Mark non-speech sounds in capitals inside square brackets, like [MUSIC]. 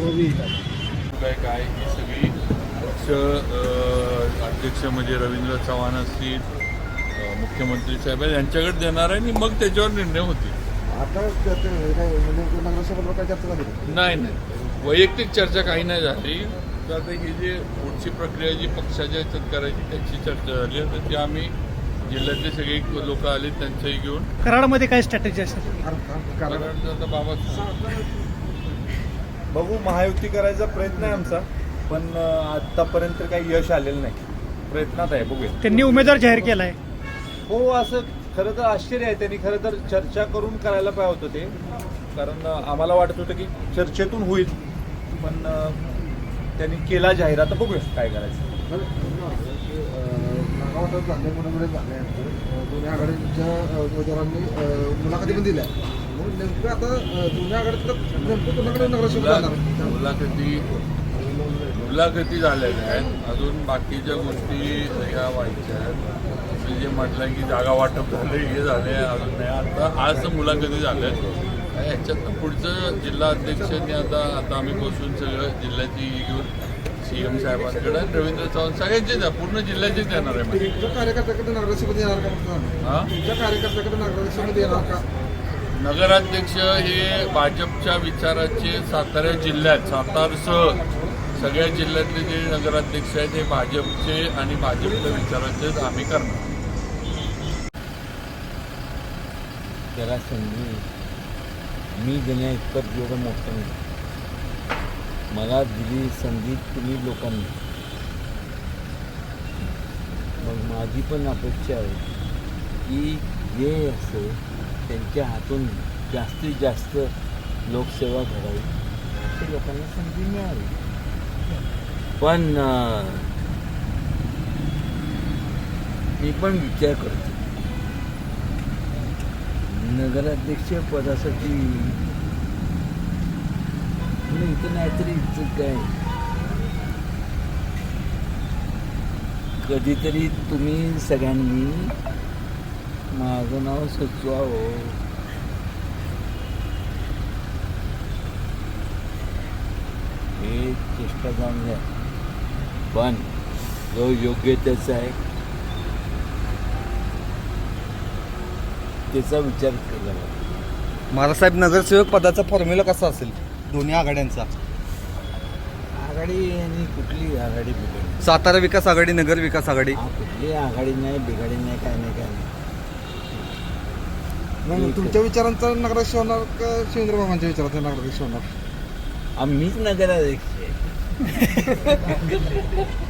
प्रभावी काय काय ही सगळी पक्ष अध्यक्ष म्हणजे रवींद्र चव्हाण असतील मुख्यमंत्री साहेब यांच्याकडे देणार आहे आणि मग त्याच्यावर निर्णय होतील. आता? नाही नाही. वैयक्तिक चर्चा काही नाही झाली. तर आता ही जी पुढची प्रक्रिया जी पक्षाच्या ह्याच्यात करायची त्याची चर्चा झाली. आता ती आम्ही जिल्ह्यातले सगळे लोक आले त्यांचंही घेऊन. कराडमध्ये काय स्ट्रॅटेजी असेल? कारण आता बाबा बघू महायुती करायचा प्रयत्न आहे आमचा पण आतापर्यंत काही यश आलेलं नाही. प्रयत्नात आहे बघूया. त्यांनी उमेदवार जाहीर केला आहे हो असं खरं तर आश्चर्य आहे. त्यांनी खरं तर चर्चा करून करायला पाहिजे होतं ते. कारण आम्हाला वाटत होतं की चर्चेतून होईल. पण त्यांनी केला जाहीर. आता बघूया काय करायचं. नागावाटात झाले झाल्यानंतर अं, दोन्ही आघाडीच्या उमेदवारांनी मुलाखती पण दिल्या. नेमकं आता अं, दोन्ही आघाडीतलं नेमकं कोणाकडे नगरसेवक जाणार मुला- मुलाखती मुलाखती झालेल्या आहेत. अजून बाकीच्या गोष्टी ह्या व्हायच्या आहेत. तुम्ही जे म्हटलं की जागा वाटप झालं हे झाले अजून नाही. आता आज मुलाखती झाल्या आहेत ह्याच्यातनं पुढचं जिल्हा अध्यक्षांनी आता आता आम्ही बसून सगळं जिल्ह्याची ही घेऊन सी एम साहेबांकडे आणि रवींद्र चव्हाण सगळ्यांचेच आहे पूर्ण जिल्ह्याचेच येणार आहे म्हणजे तुमच्या कार्यकर्त्याकडे नगरसेवक येणार का? म्हटलं हा? तुमच्या कार्यकर्त्याकडे नगरसेवक येणार का? नगराध्यक्ष हे भाजपच्या विचाराचे सातारा जिल्ह्यात सातारसह सगळ्या जिल्ह्यातले जे नगराध्यक्ष आहेत हे भाजपचे आणि भाजपच्या विचाराचेच आम्ही करणार. त्याला संधी मी देण्या इतकं एवढं मोठं नाही. मला दिली संधी तुम्ही लोकांनी. मग माझी पण अपेक्षा आहे की जे असं त्यांच्या हातून जास्तीत जास्त लोकसेवा घडावी ते लोकांना संधी मिळावी. पण मी पण विचार करतो. नगराध्यक्ष पदासाठी म्हणून इथं नाहीतरी इथं काय? कधीतरी तुम्ही सगळ्यांनी माझं नाव सुचवावं हे चेष्टा जाऊन द्या पण जो योग्य त्याचा आहे त्याचा विचार केला महाराजसाहेब नगरसेवक पदाचा फॉर्म्युला कसा असेल? दोन्ही आघाड्यांचा. आघाडी आणि कुठली आघाडी बिघाडी सातारा विकास आघाडी नगर विकास आघाडी. हा कुठली आघाडी नाही बिघाडी नाही काय नाही काय नाही. नाही तुमच्या विचारांचा नगराध्यक्ष होणार का शिवेंद्र बाबांच्या विचारांचा नगराध्यक्ष होणार? आम्हीच नगराध्यक्ष [LAUGHS]